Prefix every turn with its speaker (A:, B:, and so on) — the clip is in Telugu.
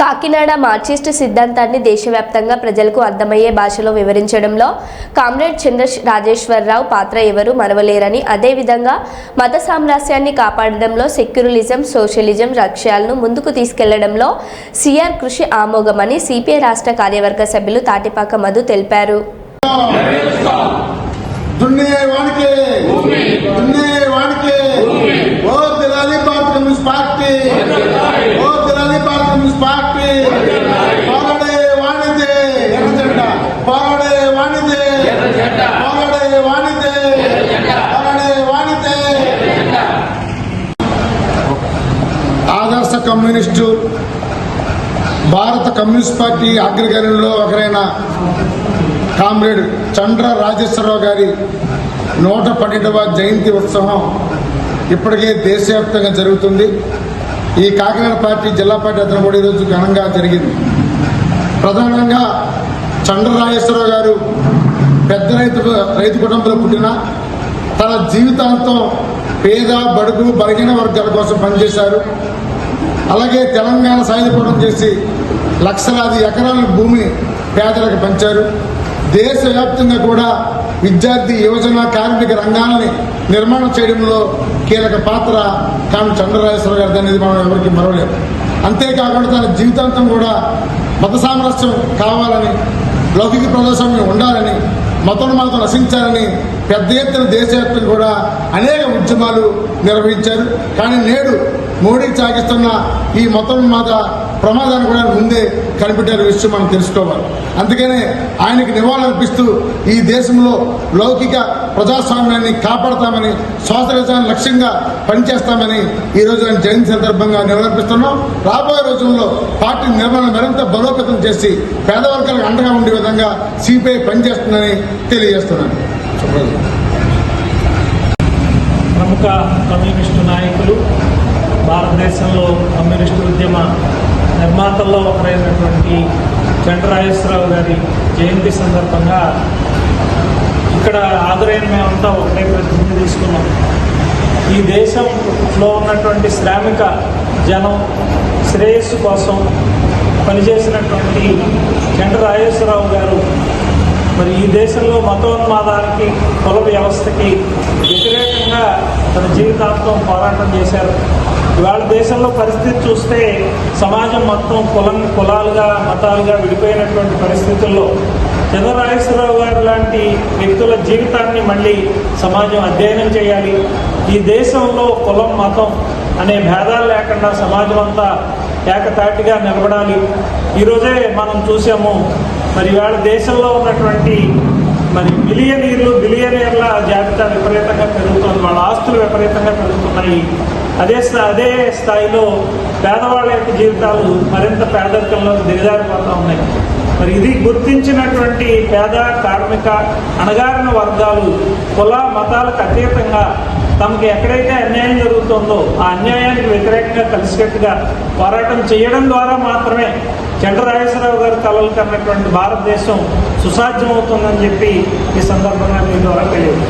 A: కాకినాడ మార్క్సిస్ట్ సిద్ధాంతాన్ని దేశవ్యాప్తంగా ప్రజలకు అర్థమయ్యే భాషలో వివరించడంలో కామ్రేడ్ చంద్ర రాజేశ్వరరావు పాత్ర ఎవరు మరవలేరని అదేవిధంగా మత సామరస్యాన్ని కాపాడడంలో సెక్యులరిజం సోషలిజం లక్ష్యాలను ముందుకు తీసుకెళ్ళడంలో సిఆర్ కృషి ఆమోగమని సిపిఐ రాష్ట్ర కార్యవర్గ సభ్యులు తాటిపాక మధు తెలిపారు.
B: పార్టీ పార్టీ పోరాడే వాణిదే. పోరాడే వాణిదే. పోరాడే వాణిదే. పోరాడే వాణిదే. ఆదర్శ కమ్యూనిస్టు భారత కమ్యూనిస్ట్ పార్టీ అగ్రగణ్యంలో ఒకరైన కామ్రేడ్ చండ్ర రాజేశ్వరరావు గారి నూట పన్నెండవ జయంతి ఉత్సవం ఇప్పటికే దేశవ్యాప్తంగా జరుగుతుంది. ఈ కాకినాడ పార్టీ జిల్లా పార్టీ అతను కూడా ఈరోజు ఘనంగా జరిగింది. ప్రధానంగా చండ్రరాజేశ్వరరావు గారు పెద్ద రైతు రైతు కుటుంబంలో పుట్టిన తన జీవితాంతం పేద బడుగు బలహీన వర్గాల కోసం పనిచేశారు. అలాగే తెలంగాణ సాయుధపడం చేసి లక్షలాది ఎకరాల భూమి పేదలకు పంచారు. దేశవ్యాప్తంగా కూడా విద్యార్థి యువజన కార్మిక రంగాలని నిర్మాణం చేయడంలో కీలక పాత్ర కామె చంద్రరాజేశ్వర గారిది అనేది మనం ఎవరికి మరవలేదు అంతేకాకుండా తన జీవితాంతం కూడా మత సామరస్యం కావాలని లౌకిక ప్రజాస్వామ్యం ఉండాలని మతోన్మాదం నశించాలని పెద్ద ఎత్తున దేశవ్యాప్తంగా కూడా అనేక ఉద్యమాలు నిర్వహించారు. కానీ నేడు మోడీ సాగిస్తున్న ఈ మతోన్మాద ప్రమాదాన్ని కూడా ముందే కనిపెట్టారు విషయం మనం తెలుసుకోవాలి. అందుకనే ఆయనకి నివాళులర్పిస్తూ ఈ దేశంలో లౌకిక ప్రజాస్వామ్యాన్ని కాపాడతామని సోషలిజాన్ని లక్ష్యంగా పనిచేస్తామని ఈ ఆయన జయంతి సందర్భంగా నివాళులర్పిస్తున్నాం. రాబోయే రోజుల్లో పార్టీ నిర్మాణం మరింత బలోపేతం చేసి పేదవర్గాలకు అండగా ఉండే విధంగా సిపిఐ పనిచేస్తుందని తెలియజేస్తున్నాను.
C: ప్రముఖ కమ్యూనిస్టు నాయకులు భారతదేశంలో కమ్యూనిస్టు ఉద్యమ నిర్మాతల్లో ఒకరైనటువంటి వెంకటరాజేశ్వరరావు గారి జయంతి సందర్భంగా ఇక్కడ ఆదురైన మేమంతా ఒకటే ప్రతిజ్ఞ తీసుకున్నాం. ఈ దేశంలో ఉన్నటువంటి శ్రామిక జనం శ్రేయస్సు కోసం పనిచేసినటువంటి వెంకటరాజేశ్వరరావు గారు మరి ఈ దేశంలో మతోన్మాదానికి కుల వ్యవస్థకి వ్యతిరేకంగా తన జీవితాంతం పోరాటం చేశారు. ఇవాళ దేశంలో పరిస్థితి చూస్తే సమాజం మొత్తం కులం కులాలుగా మతాలుగా విడిపోయినటువంటి పరిస్థితుల్లో చంద్రరాజేశ్వరరావు గారు లాంటి వ్యక్తుల జీవితాన్ని మళ్ళీ సమాజం అధ్యయనం చేయాలి. ఈ దేశంలో కులం మతం అనే భేదాలు లేకుండా సమాజం అంతా ఏకతాటిగా నిలబడాలి. ఈరోజే మనం చూసాము మరి ఇవాళ దేశంలో ఉన్నటువంటి మరి మిలియనీర్లు బిలియనీర్ల జాబితా విపరీతంగా పెరుగుతుంది వాళ్ళ ఆస్తులు విపరీతంగా పెరుగుతున్నాయి. అదే అదే స్థాయిలో పేదవాళ్ళ యొక్క జీవితాలు మరింత పేదరికంలో దిగజారిపోతూ ఉన్నాయి. మరి ఇది గుర్తించినటువంటి పేద కార్మిక అణగారిన వర్గాలు కుల మతాలకు అతీతంగా తమకు ఎక్కడైతే అన్యాయం జరుగుతుందో ఆ అన్యాయానికి వ్యతిరేకంగా కలిసికట్టుగా పోరాటం చేయడం ద్వారా మాత్రమే చంద్రరాజేశ్వరరావు గారు కలలు కన్నటువంటి భారతదేశం సుసాధ్యమవుతుందని చెప్పి ఈ సందర్భంగా మీ ద్వారా తెలియదు